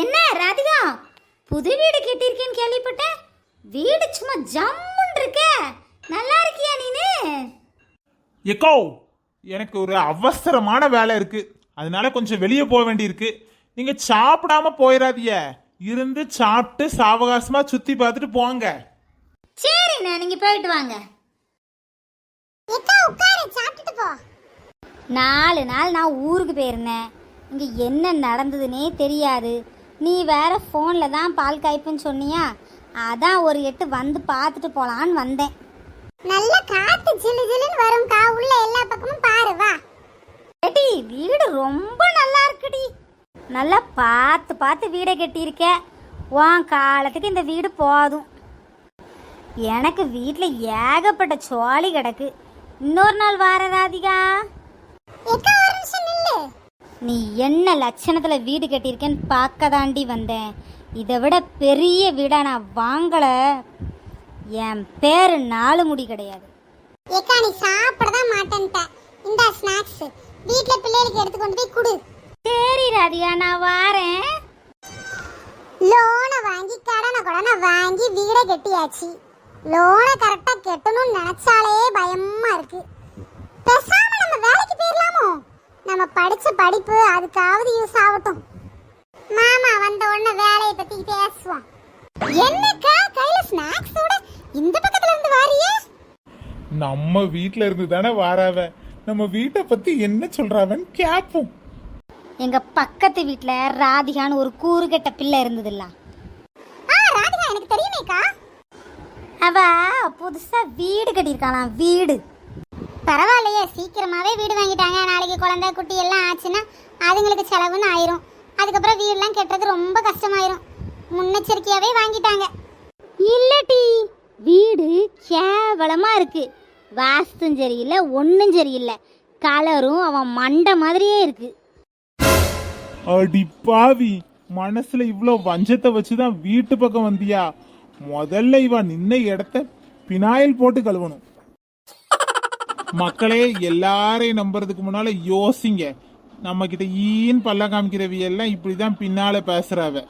என்ன ராதிகா? புது வீடு கட்டியிருக்கேன்னு கேள்விப்பட்டேன். வீடு சும்மா ஜம்முன் இருக்க. நல்லா இருக்கியா நீனு? எக்கோ எனக்கு ஒரு அவசரமான வேலை இருக்கு. அதனால கொஞ்சம் வெளியே போக வேண்டியிருக்கு. நீங்க சாப்பிடாம போயிடாதீங்க இருந்து சாப்பிட்டு சாவகாசமா சுத்தி பார்த்துட்டு போங்க. சரிண்ணே நீங்க போயிட்டு வாங்க. நாலு நாள் நான் ஊருக்கு போயிருந்தேன். இங்கே என்ன நடந்ததுன்னே தெரியாது. நீ வேற ஃபோனில் தான் பால் காய்ப்புன்னு சொன்னியா? அதான் ஒரு எட்டு வந்து பார்த்துட்டு போலான்னு வந்தேன். நல்ல காத்து ஜிலு ஜிலுன்னு வரும்க்கா உள்ள எல்லா பக்கமும் பாரு வா. ஏடி வீடு ரொம்ப நல்லா இருக்குடி. நல்லா பார்த்து பார்த்து வீடை கட்டியிருக்க. உன் காலத்துக்கு இந்த வீடு போதும். எனக்கு வீட்டில் ஏகப்பட்ட சோழி கிடக்கு. இன்னொரு நாள் வார ராதிகா எக்கா ஒரு நிமிஷம் நில்லு நீ என்ன லட்சணத்தில் வீடு கட்டியிருக்கேன்னு பார்க்க தாண்டி வந்தேன். இதை விட பெரிய வீடா நான் வாங்கல. என் பேரு நாலு முடி கிடையாது. எக்கா நீ சாப்பிட தான் மாட்டேன்ட்ட. இந்த ஸ்நாக்ஸ் வீட்ல பிள்ளைகளுக்கு எடுத்து கொண்டு போய் கொடு. சரி ராதிகா நான் வாரேன். லோனை வாங்கி கடனை கடனை வாங்கி வீடை கட்டியாச்சு. லோனை கரெக்டா கட்டணும்னு நினைச்சாலே பயமா இருக்கு. பேசாம நம்ம வேலைக்கு போயிடலாமோ நம்ம படிச்ச படிப்பு அதுக்காவது யூஸ் ஆகட்டும். மாமா வந்த உடனே வேலையை பத்தி பேசுவோம் என்னக்கா கையில ஸ்நாக்ஸோட இந்த பக்கத்துல இருந்து வாரியே? நம்ம வீட்ல இருந்து தானே வாராவ. நம்ம வீட்டை பத்தி என்ன சொல்றாவன்னு கேப்போம் எங்க பக்கத்து வீட்டில் ராதிகான்னு ஒரு கூறுகெட்ட பிள்ளை இருந்ததுல்ல. ஆ ராதிகா எனக்கு தெரியுமேக்கா அவ புதுசா வீடு கட்டியிருக்காளாம் வீடு. பரவாயில்லையே சீக்கிரமாவே வீடு வாங்கிட்டாங்க. குழந்தை குட்டி எல்லாம் ஆச்சுன்னா அதுங்களுக்கு செலவுன்னு ஆயிரும். அதுக்கப்புறம் வீடெல்லாம் கெட்டுறது ரொம்ப கஷ்டமாயிரும். முன்னெச்சரிக்கையாவே வாங்கிட்டாங்க. இல்லடி வீடு கேவலமா இருக்கு. வாஸ்தும் சரியில்லை ஒன்றும் சரியில்லை. கலரும் அவன் மண்டை மாதிரியே இருக்கு. அடி பாவி மனசுல இவ்வளோ வஞ்சத்தை வச்சுதான் வீட்டு பக்கம் வந்தியா? முதல்ல இவன் நின்ன இடத்த பினாயில் போட்டு கழுவணும். மக்களே எல்லாரையும் நம்புறதுக்கு முன்னால யோசிங்க. நம்ம கிட்ட ஈன்னு பல்ல காமிக்கிறவியெல்லாம் இப்படிதான் பின்னால பேசுறாவ.